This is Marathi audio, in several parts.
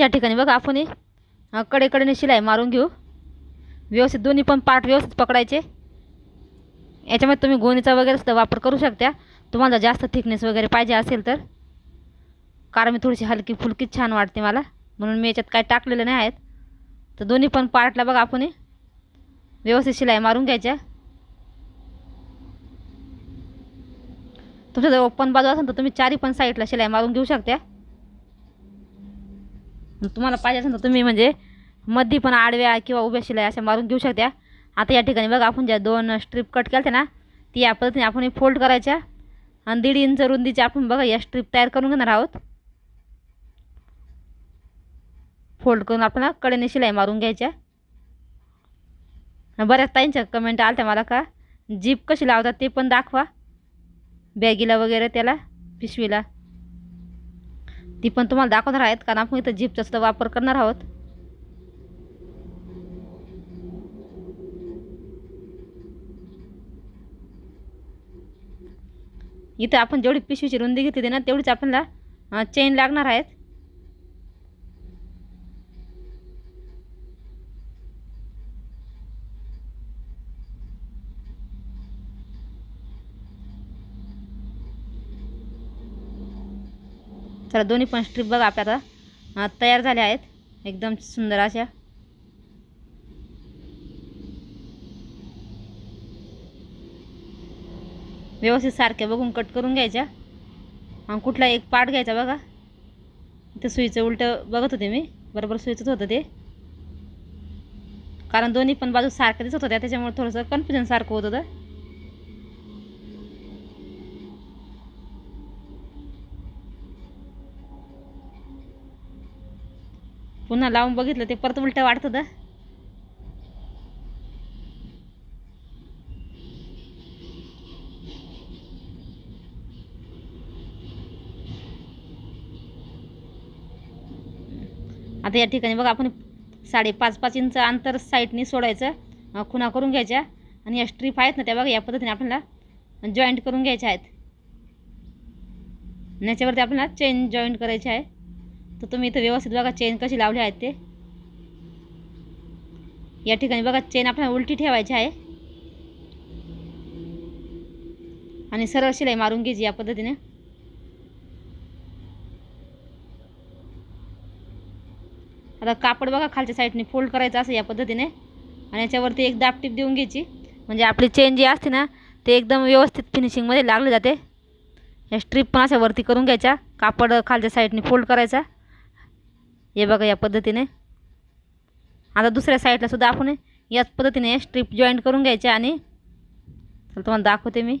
या ठिकाणी बघा आपण कडेकडेने शिलाई मारून घेऊ. व्यवस्थित दोन्ही पण पार्ट व्यवस्थित पकडायचे. याच्यामध्ये तुम्ही गोणीचा वगैरे सुद्धा वापर करू शकता. तुम्हाला जास्त थिकनेस वगैरे पाहिजे असेल तर. कारण मी थोडीशी हलकी फुलकीच छान वाटते मला. म्हणून मी याच्यात काय टाकलेलं नाही आहेत. तर दोन्ही पण पार्टला बघा आपण व्यवस्थित शिलाई मारून घ्यायच्या. तुमच्या जर ओपन बाजू असेल तर तुम्ही चारी पण साईडला शिलाई मारून घेऊ शकता. तुम्हाला पाहिजे असेल तर तुम्ही म्हणजे मध्ये पण आडव्या किंवा उभ्या शिलाई अशा मारून घेऊ शकता आता या ठिकाणी बघा आपण ज्या दोन स्ट्रीप कट केल्या ना ती या पद्धतीने आपण फोल्ड करायच्या. आणि दीड इंच रुंदीच्या आपण बघा या स्ट्रीप तयार करून घेणार आहोत. फोल्ड करून आपण कडेने शिलाई मारून घ्यायच्या. बऱ्याच ताईंच्या कमेंट आल्या मला का जीप कशी लावतात ते पण दाखवा. बॅगीला वगैरे त्याला पिशवीला. ती पण तुम्हाला दाखवणार आहेत कारण आपण इथं जीपचा सुद्धा वापर करणार आहोत. इथं आपण जेवढी पिशवीची रुंदी घेतली ना तेवढीच आपल्याला चेन लागणार आहेत. चला दोन्ही पण स्ट्रीप बघा आपल्या आता. तयार झाल्या आहेत. एकदम सुंदर अशा. व्यवस्थित सारख्या बघून कट करून घ्यायच्या. आणि कुठला एक पार्ट घ्यायचा बघा. इथं सुईचं उलटं बघत होते मी. बरोबर सुईचंच होतं ते. कारण दोन्ही पण बाजू सारख्या दिसत होत्या त्याच्यामुळे थोडंसं कन्फ्युजन सारखं होत होतं. पुन्हा लावून बघितलं ते परत उलटं वाटतं तर आता या ठिकाणी बघा आपण साडेपाच पाच इंच अंतर साईडनी सोडायचं खुणा करून घ्यायच्या. आणि या स्ट्रीप आहेत ना त्या बघा या पद्धतीने आपल्याला जॉईंट करून घ्यायच्या आहेत. याच्यावरती आपल्याला चेन जॉईंट करायची आहे. तर तुम्ही इथं व्यवस्थित बघा चेन कशी लावली आहेत ते. या ठिकाणी बघा चेन आपल्याला उलटी ठेवायची आहे. आणि सरळ शिलाई मारून घ्यायची या पद्धतीने. आता कापड बघा खालच्या साईडने फोल्ड करायचं असं या पद्धतीने. आणि याच्यावरती एक दापटीप देऊन घ्यायची. म्हणजे आपली चेन जी असते ना ते एकदम व्यवस्थित फिनिशिंगमध्ये लागले जाते. या स्ट्रीप पण अशा वरती करून घ्यायच्या. कापड खालच्या साईडने फोल्ड करायचा. हे बघा या पद्धतीने. आता दुसऱ्या साईडला सुद्धा आपण याच पद्धतीने स्ट्रीप जॉईंट करून घ्यायचे आणि तुम्हाला दाखवते मी.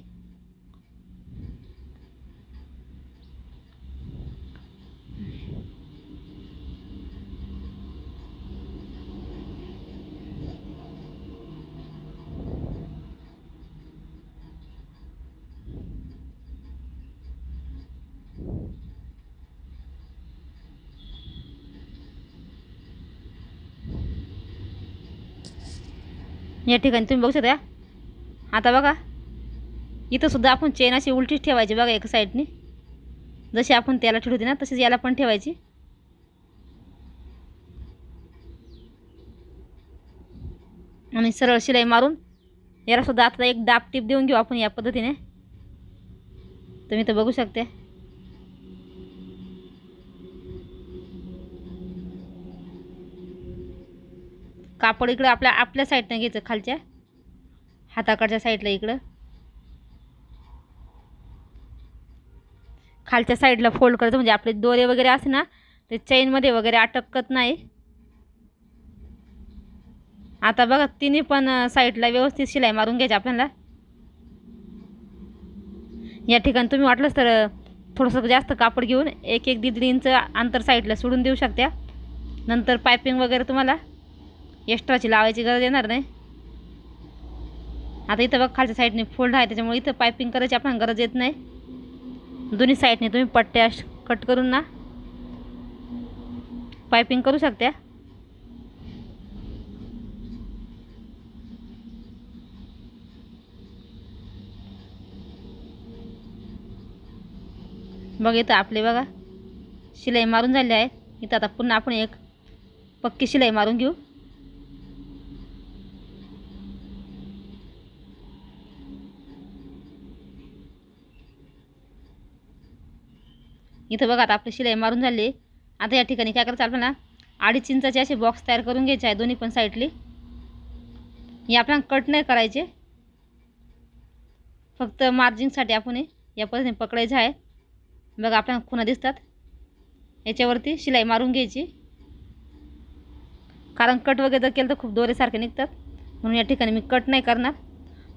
या ठिकाणी तुम्ही बघू शकता. आता बघा इथंसुद्धा आपण चेन अशी उलटीच ठेवायची बघा एका साईडनी जशी आपण त्याला ठेवते ना तशीच याला पण ठेवायची. आणि सरळ शिलाई मारून यालासुद्धा आता एक दाब टीप देऊन घेऊ आपण या पद्धतीने. तुम्ही तर बघू शकते. कापड इकडं आपल्या आपल्या साईडनं घ्यायचं खालच्या. हाताकडच्या साईडला इकडं. खालच्या साईडला फोल्ड करायचं म्हणजे आपले दोरे वगैरे असे ना ते चेनमध्ये वगैरे अटकत नाही. आता बघा तिन्ही पण साईडला व्यवस्थित शिलाई मारून घ्यायची आपल्याला. या ठिकाणी तुम्ही वाटलंच तर थोडंसं जास्त कापड घेऊन एक एक दीड इंच अंतर साईडला सोडून देऊ शकत्या. नंतर पायपिंग वगैरे तुम्हाला. एक्स्ट्राची लावायची गरज येणार नाही. आता इथं बघ खालच्या साईडने फोल्ड आहे त्याच्यामुळे इथं पायपिंग करायची आपण गरज येत नाही. दोन्ही साईडने तुम्ही पट्ट्या कट करून ना. पायपिंग करू शकत्या बघ इथं आपले बघा शिलाई मारून झाले आहे. इथं आता पुन्हा आपण एक पक्की शिलाई मारून घेऊ. इथं बघा आता आपली शिलाई मारून झाली. आता या ठिकाणी काय करायचं आपल्याला अडीच इंचाचे असे बॉक्स तयार करून घ्यायचे आहे दोन्ही पण साईडली हे आपल्याला कट नाही करायचे. फक्त मार्जिंगसाठी आपण या पद्धतीने पकडायचं आहे. बघा आपल्याला खुणा दिसतात. याच्यावरती शिलाई मारून घ्यायची. कारण कट वगैरे जर केलं तर खूप दोरेसारखे निघतात. म्हणून या ठिकाणी मी कट नाही करणार.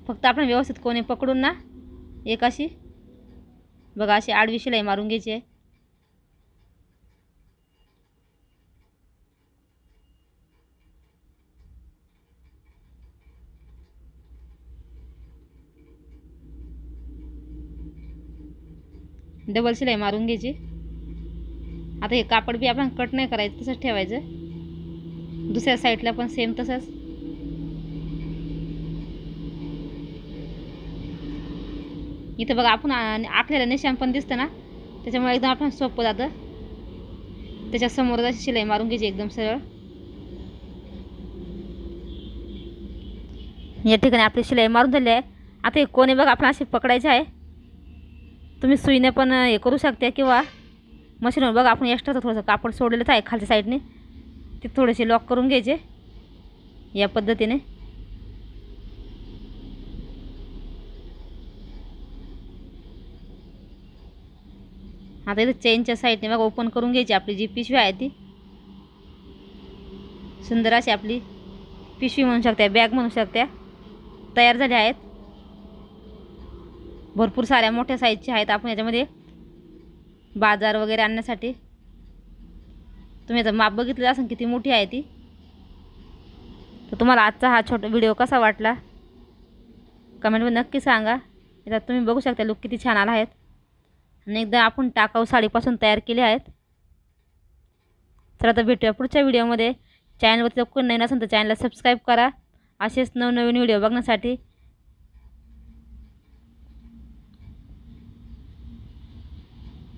फक्त आपण व्यवस्थित कोणी पकडून ना एक अशी बघा अशी आडवी शिलाई मारून घ्यायची आहे. डबल शिलाई मारून घ्यायची. आता हे कापड बी आपण कट नाही करायचं तसंच ठेवायचं. दुसऱ्या साईडला पण सेम तसंच. इथं बघा आपण आखलेलं निशाण पण दिसतं ना? त्याच्यामुळे एकदम आपण सोपं जातं. त्याच्यासमोर जशी अशी शिलाई मारून घ्यायची एकदम सरळ. या ठिकाणी आपली शिलाई मारून झाली आहे. आता हे कोणी बघा आपण असे पकडायचे आहे. तुम्ही सुईने पण हे करू शकता किंवा मशीनवर बघा आपण एक्स्ट्राचं थोडंसं कापड सोडलेलंच आहे खालच्या साईडने ते थोडेसे लॉक करून घ्यायचे या पद्धतीने. आता इथं चेनच्या साईडने बघा ओपन करून घ्यायची आपली जी पिशवी आहे ती. सुंदर अशी आपली पिशवी म्हणू शकता बॅग म्हणू शकता तयार झाल्या आहेत. भरपूर साऱ्या मोठ्या साईजच्या आहेत. आपण याच्यामध्ये बाजार वगैरे आणण्यासाठी तुम्ही याचं माप बघितलं असेल किती मोठी आहे ती. तर तुम्हाला आजचा हा छोटा व्हिडिओ कसा वाटला? कमेंटमध्ये नक्की सांगा. याच्यात तुम्ही बघू शकता लुक किती छान आला आहेत आणि एकदा आपण टाकाऊ साडीपासून तयार केले आहेत. तर आता भेटूया पुढच्या व्हिडिओमध्ये चॅनलवरती जर कोण नवीन असेल तर चॅनलला सबस्क्राईब करा. असेच नवनवीन व्हिडिओ बघण्यासाठी